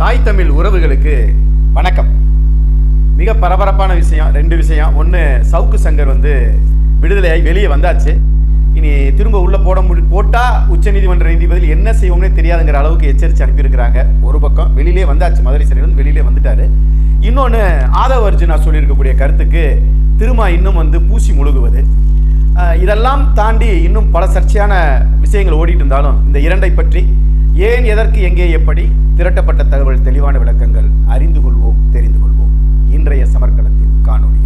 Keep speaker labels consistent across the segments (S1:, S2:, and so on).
S1: தாய் தமிழ் உறவுகளுக்கு வணக்கம். மிக பரபரப்பான விஷயம் ரெண்டு விஷயம். ஒன்று சவுக்கு சங்கர் வந்து விடுதலையாகி வெளியே வந்தாச்சு. இனி திரும்ப உள்ளே போட முடி போட்டால் உச்சநீதிமன்ற நீதிபதியில் என்ன செய்வோம்னே தெரியாதுங்கிற அளவுக்கு எச்சரித்து அனுப்பியிருக்கிறாங்க. ஒரு பக்கம் வெளியிலே வந்தாச்சு மதுரை சிறையிலிருந்து வெளியிலே வந்துட்டார். இன்னொன்று ஆதவ அர்ஜுனா சொல்லியிருக்கக்கூடிய கருத்துக்கு திரும்ப இன்னும் வந்து பூசி முழுகுவது. இதெல்லாம் தாண்டி இன்னும் பல சர்ச்சையான விஷயங்கள் ஓடிட்டு இருந்தாலும் இந்த இரண்டை பற்றி ஏன் எதற்கு எங்கே எப்படி திரட்டப்பட்ட தகவல் தெளிவான விளக்கங்கள் அறிந்து கொள்வோம் தெரிந்து கொள்வோம்? இன்றைய சமர்க்களத்தின் காணொளி.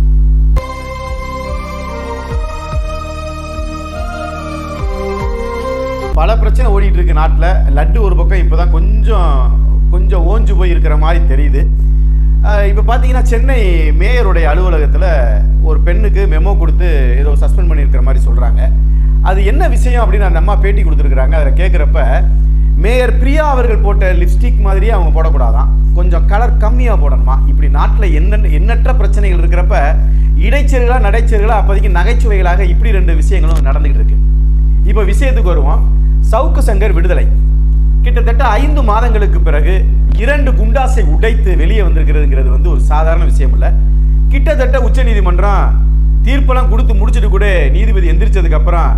S1: பல பிரச்சனை ஓடிட்டு இருக்கு நாட்டில். லட்டு ஒரு பக்கம் இப்போதான் கொஞ்சம் கொஞ்சம் ஓஞ்சு போய் இருக்கிற மாதிரி தெரியுது. இப்போ பார்த்தீங்கன்னா சென்னை மேயருடைய அலுவலகத்தில் ஒரு பெண்ணுக்கு மெமோ கொடுத்து ஏதோ சஸ்பெண்ட் பண்ணியிருக்கிற மாதிரி சொல்கிறாங்க அது என்ன விஷயம் அப்படின்னு அந்த அம்மா பேட்டி கொடுத்துருக்குறாங்க. அதில் கேட்குறப்ப மேயர் பிரியா அவர்கள் போட்ட லிப்ஸ்டிக் மாதிரியே அவங்க போடக்கூடாதான். கொஞ்சம் கலர் கம்மியாக போடணுமா? இப்படி நாட்டில் என்ன எண்ணற்ற பிரச்சனைகள் இருக்கிறப்ப இடைச்செருகளாக நடைச்செருகளாக அப்போதைக்கு நகைச்சுவைகளாக இப்படி ரெண்டு விஷயங்களும் நடந்துகிட்டு இருக்கு. இப்போ விஷயத்துக்கு வருவோம். சவுக்கு சங்கர் விடுதலை. கிட்டத்தட்ட ஐந்து மாதங்களுக்கு பிறகு இரண்டு குண்டாசை உடைத்து வெளியே வந்திருக்கிறதுங்கிறது வந்து ஒரு சாதாரண விஷயம் இல்லை. கிட்டத்தட்ட உச்சநீதிமன்றம் தீர்ப்பெல்லாம் கொடுத்து முடிச்சுட்டு கூட நீதிபதி எந்திரிச்சதுக்கப்புறம்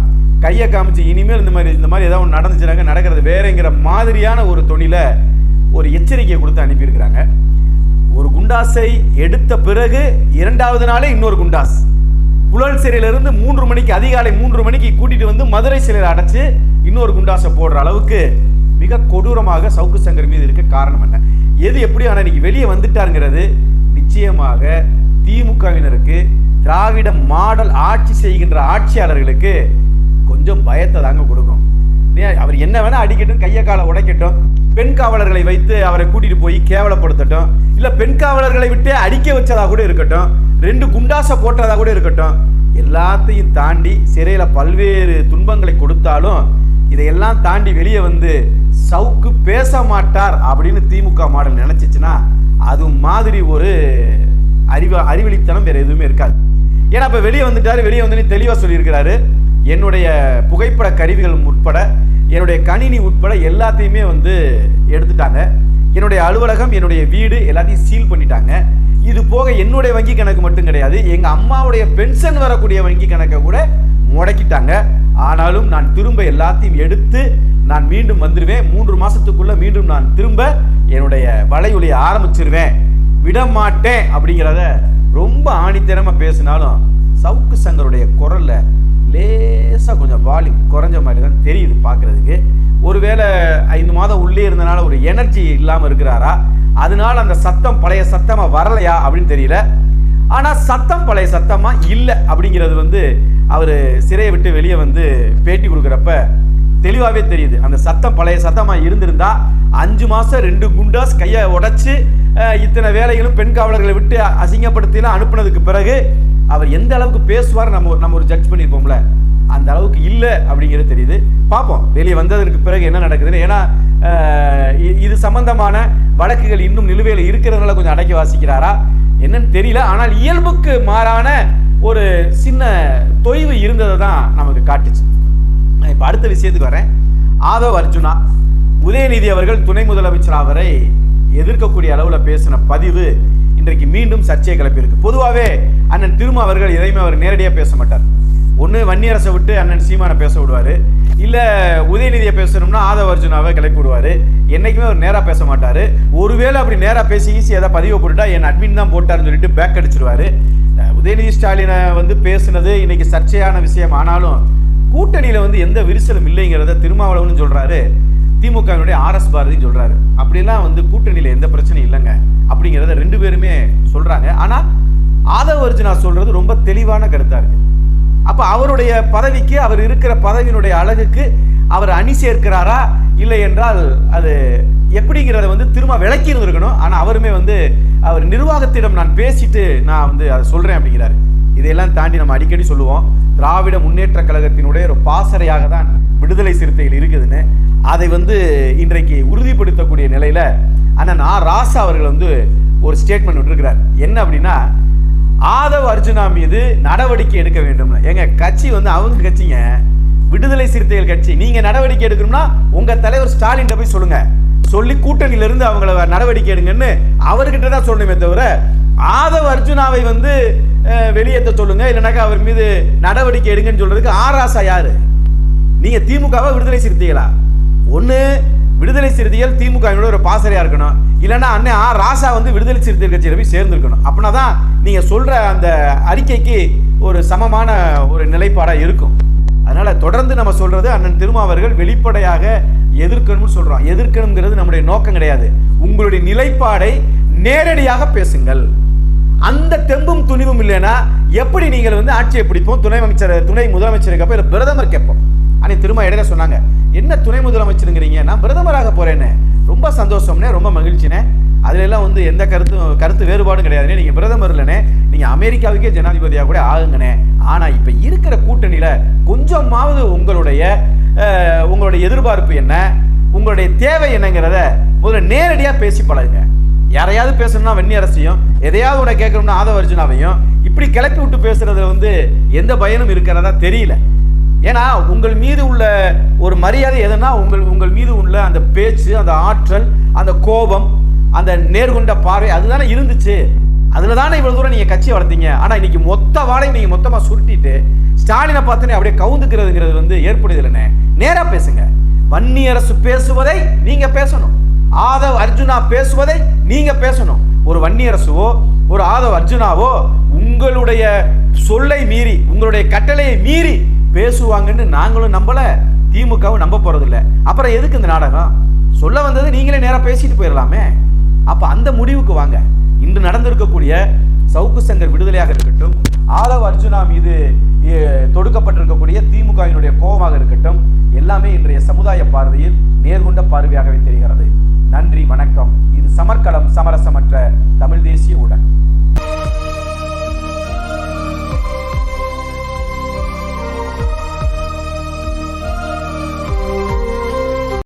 S1: கையை காமிச்சு இனிமேல் இந்த மாதிரி இந்த மாதிரி ஏதாவது ஒன்று நடந்துச்சுனாங்க நடக்கிறது வேறங்கிற மாதிரியான ஒரு தொழில ஒரு எச்சரிக்கையை கொடுத்து அனுப்பியிருக்கிறாங்க. ஒரு குண்டாசை எடுத்த பிறகு இரண்டாவது நாளே இன்னொரு குண்டாஸ். புழல் சிறையிலிருந்து மூன்று மணிக்கு அதிகாலை மூன்று மணிக்கு கூட்டிட்டு வந்து மதுரை சிறையில் அடைச்சு இன்னொரு குண்டாசை போடுற அளவுக்கு மிக கொடூரமாக சவுக்கு சங்கர் மீது இருக்க காரணம் என்ன? எது எப்படி ஆனால் இன்னைக்கு வெளியே வந்துட்டாருங்கிறது நிச்சயமாக திமுகவினருக்கு திராவிட மாடல் ஆட்சி செய்கின்ற ஆட்சியாளர்களுக்கு கொஞ்சம் பயத்தை தாங்க கொடுக்கும். ஏன்? அவர் என்ன வேணா அடிக்கட்டும் கையை காலை உடைக்கட்டும். பெண் காவலர்களை வைத்து அவரை கூட்டிட்டு போய் கேவலப்படுத்தட்டும். இல்ல பெண் காவலர்களை விட்டு அடிக்க வச்சதா கூட இருக்கட்டும். ரெண்டு குண்டாசை போட்டதா கூட இருக்கட்டும். எல்லாத்தையும் தாண்டி சிறையில பல்வேறு துன்பங்களை கொடுத்தாலும் இதையெல்லாம் தாண்டி வெளியே வந்து சவுக்கு பேச மாட்டார் அப்படின்னு திமுக மாடல் நினைச்சிச்சுன்னா அது மாதிரி ஒரு அறிவ அறிவழித்தனம் வேற எதுவுமே இருக்காது. ஏன்னா இப்ப வெளியே வந்துட்டாரு வெளியே வந்து தெளிவா சொல்லியிருக்கிறாரு. என்னுடைய புகைப்பட கருவிகள் உட்பட என்னுடைய கணினி உட்பட எல்லாத்தையுமே வந்து எடுத்துட்டாங்க. என்னுடைய அலுவலகம் என்னுடைய வீடு எல்லாத்தையும் சீல் பண்ணிட்டாங்க. இது போக என்னுடைய வங்கி கணக்கு மட்டும் கிடையாது எங்கள் அம்மாவுடைய பென்ஷன் வரக்கூடிய வங்கி கணக்கை கூட முடக்கிட்டாங்க. ஆனாலும் நான் திரும்ப எல்லாத்தையும் எடுத்து நான் மீண்டும் வந்துடுவேன் மூன்று மாதத்துக்குள்ளே மீண்டும் நான் திரும்ப என்னுடைய வலையொலியை ஆரம்பிச்சிருவேன். விட மாட்டேன் அப்படிங்கிறத ரொம்ப ஆணித்தனமாக பேசினாலும் சவுக்கு சங்கருடைய குரலில் லேசாக கொஞ்சம் வால்யூம் குறைஞ்ச மாதிரி தான் தெரியுது பார்க்குறதுக்கு. ஒருவேளை ஐந்து மாதம் உள்ளே இருந்தனால ஒரு எனர்ஜி இல்லாமல் இருக்கிறாரா? அதனால அந்த சத்தம் பழைய சத்தமாக வரலையா அப்படின்னு தெரியல. ஆனால் சத்தம் பழைய சத்தமாக இல்லை அப்படிங்கிறது வந்து அவர் சிறையை விட்டு வெளியே வந்து பேட்டி கொடுக்குறப்ப தெளிவாகவே தெரியுது. அந்த சத்தம் பழைய சத்தமாக இருந்திருந்தா அஞ்சு மாதம் ரெண்டு குண்டாஸ் கையை உடச்சி இத்தனை வேலைகளும் பெண் காவலர்களை விட்டு அசிங்கப்படுத்திலாம் அனுப்புனதுக்கு பிறகு அவர் எந்த அளவுக்கு பேசுவார் நம்ம ஒரு- நம்ம ஒரு ஜட்ஜ் பண்ணி அப்படிங்கிறது தெரியுது. பார்ப்போம். வெளியே வந்ததற்கு பிறகு என்ன நடக்குதுன்னு. ஏன்னா இது சம்பந்தமான வழக்குகள் இன்னும் நிலுவையில் இருக்கிறதுனால கொஞ்சம் அடக்கி வாசிக்கிறாரா? என்னன்னு தெரியல. ஆனால் இயல்புக்கு மாறான ஒரு சின்ன தொய்வு இருந்ததை தான் நமக்கு காட்டுச்சு. நான் இப்போ அடுத்த விஷயத்துக்கு வரேன். ஆதவ் அர்ஜுனா உதயநிதி அவர்கள் துணை முதலமைச்சர் அவரை எதிர்க்கக்கூடிய அளவில் பேசின பதிவு இன்றைக்கு மீண்டும் சர்ச்சையை கிளப்பியிருக்கு. பொதுவாகவே அண்ணன் திரும்ப அவர்கள் எதையுமே அவர் நேரடியாக பேச மாட்டார். ஒன்று வன்னியரசை விட்டு அண்ணன் சீமானை பேச விடுவார். இல்லை உதயநிதியை பேசணும்னா ஆதவ அர்ஜுனாவை கிளப்பி விடுவார். என்றைக்குமே அவர் நேராக பேச மாட்டார். ஒருவேளை அப்படி நேராக பேசி ஈஸி எதாவது பதிவை போட்டுட்டா என் அட்மின் தான் போட்டாருன்னு சொல்லிட்டு பேக் அடிச்சிருவாரு. உதயநிதி ஸ்டாலினை வந்து பேசுனது இன்னைக்கு சர்ச்சையான விஷயம். ஆனாலும் கூட்டணியில் வந்து எந்த விரிசலும் இல்லைங்கிறத திருமாவளவன் சொல்கிறாரு திமுகவினுடைய ஆர்எஸ் பாரதி சொல்கிறாரு அப்படிலாம் வந்து கூட்டணியில் எந்த பிரச்சனையும் இல்லைங்க. அப்படிங்கிறத ரெண்டு பேருமே சொல்கிறாங்க ஆனால் ஆதவ அர்ஜுனா சொல்கிறது ரொம்ப தெளிவான கருத்தாக இருக்குது அப்போ அவருடைய பதவிக்கு அவர் இருக்கிற பதவியினுடைய அழகுக்கு அவர் அணி சேர்க்கிறாரா? இல்லை என்றால் அது எப்படிங்கிறத வந்து திரும்ப விளக்கி இருந்திருக்கணும். ஆனால் அவருமே வந்து அவர் நிர்வாகத்திடம் நான் பேசிட்டு நான் வந்து அதை சொல்கிறேன் அப்படிங்கிறாரு. இதையெல்லாம் தாண்டி நம்ம அடிக்கடி சொல்லுவோம் திராவிட முன்னேற்ற கழகத்தினுடைய ஒரு பாசறையாக தான் விடுதலை சிறுத்தைகள் இருக்குதுன்னு. அதை வந்து இன்றைக்கு உறுதிப்படுத்தக்கூடிய நிலையில் ஆனால் நான் ராசா அவர்கள் வந்து ஒரு ஸ்டேட்மெண்ட் விட்டுருக்கிறார். என்ன அப்படின்னா ஆதவ் அர்ஜுனா மீது நடவடிக்கை எடுக்க வேண்டும் எங்க கட்சி வந்து அவங்க கட்சிங்க. விடுதலை சிறுத்தைகள் கட்சி. நீங்க நடவடிக்கை எடுக்கணும்னா உங்க தலைவர் ஸ்டாலின் போய் சொல்லுங்க. சொல்லி கூட்டணியிலிருந்து அவங்கள நடவடிக்கை எடுங்கன்னு அவர்கிட்ட தான் சொல்லணுமே தவிர ஆதவ் அர்ஜுனாவை வந்து வெளியேற்ற சொல்லுங்க. இல்லைனாக்கா அவர் மீது நடவடிக்கை எடுங்கன்னு சொல்றதுக்கு ஆராசா யாரு? நீங்க திமுகவா விடுதலை சிறுத்தைகளா? ஒன்று விடுதலை சிறுத்தைகள் திமுகவினோட ஒரு பாசறையாக இருக்கணும். இல்லைன்னா அண்ணன் ஆ ராசா வந்து விடுதலை சிறுத்தைகள் கட்சியில போய் சேர்ந்துருக்கணும். அப்படின்னா தான் நீங்கள் சொல்கிற அந்த அறிக்கைக்கு ஒரு சமமான ஒரு நிலைப்பாடாக இருக்கும். அதனால் தொடர்ந்து நம்ம சொல்கிறது அண்ணன் திருமாவர்கள் வெளிப்படையாக எதிர்க்கணும்னு சொல்கிறோம் எதிர்க்கணுங்கிறது நம்முடைய நோக்கம் கிடையாது. உங்களுடைய நிலைப்பாடை நேரடியாக பேசுங்கள். அந்த தெம்பும் துணிவும் இல்லைன்னா எப்படி நீங்கள் வந்து ஆட்சியை பிடிப்போம்? துணை அமைச்சர் துணை முதலமைச்சர் கேட்போம் இல்லை பிரதமர் கேட்போம். அன்னைக்கு திரும்ப இடையில சொன்னாங்க என்ன துணை முதலமைச்சருங்கிறீங்க? நான் பிரதமராக போறேன்னு. ரொம்ப சந்தோஷம்னே ரொம்ப மகிழ்ச்சினே. அதுல எல்லாம் வந்து எந்த கருத்தும் கருத்து வேறுபாடும் கிடையாதுனே நீங்க பிரதமர் இல்லைனே நீங்க அமெரிக்காவுக்கே ஜனாதிபதியாக கூட ஆகுங்கண்ணே ஆனா இப்ப இருக்கிற கூட்டணியில கொஞ்சமாவது உங்களுடைய உங்களுடைய எதிர்பார்ப்பு என்ன உங்களுடைய தேவை என்னங்கிறத முதல்ல நேரடியாக பேசி பழகுங்க. யாரையாவது பேசணும்னா வெண்ணி அரசையும் எதையாவது உன்னை கேட்கணும்னா ஆதவ அர்ஜுனாவையும் இப்படி கிளப்பி விட்டு பேசுறதுல வந்து எந்த பயனும் இருக்கிறதா தெரியல. ஏன்னா உங்கள் மீது உள்ள ஒரு மரியாதை எதுனா உங்கள் உங்கள் மீது உள்ள அந்த பேச்சு அந்த ஆற்றல் அந்த கோபம் அந்த நேர்கொண்ட பார்வை அதுதானே இருந்துச்சு. அதில் தானே இவ்வளோ தூரம் நீங்கள் கட்சியை வளர்த்தீங்க. ஆனால் இன்றைக்கி மொத்த வாழை நீங்கள் மொத்தமாக சுருட்டிட்டு ஸ்டாலினை பார்த்துனே அப்படியே கவுந்துக்கிறதுங்கிறது வந்து ஏற்படுது இல்லைண்ணே. நேராக பேசுங்க. வன்னி அரசு பேசுவதை நீங்கள் பேசணும். ஆதவ் அர்ஜுனா பேசுவதை நீங்கள் பேசணும். ஒரு வன்னியரசுவோ ஒரு ஆதவ் அர்ஜுனாவோ உங்களுடைய சொல்லை மீறி உங்களுடைய கட்டளையை மீறி பேசுவாங்கன்னு நாங்களும் நம்பல திமுகவும் நம்ப போகிறதில்ல அப்புறம் எதுக்கு இந்த நாடகம்? சொல்ல வந்தது நீங்களே நேராக பேசிட்டு போயிடலாமே. அப்போ அந்த முடிவுக்கு வாங்க. இன்று நடந்திருக்கக்கூடிய சவுக்கு சங்கர் விடுதலையாக இருக்கட்டும் ஆதவ் அர்ஜுனா மீது தொடுக்கப்பட்டிருக்கக்கூடிய திமுகவினுடைய கோபமாக இருக்கட்டும் எல்லாமே இன்றைய சமுதாய பார்வையில் நேர்கொண்ட பார்வையாகவே தெரிகிறது. நன்றி வணக்கம். இது சமர்க்களம் சமரசமற்ற தமிழ் தேசிய உடன்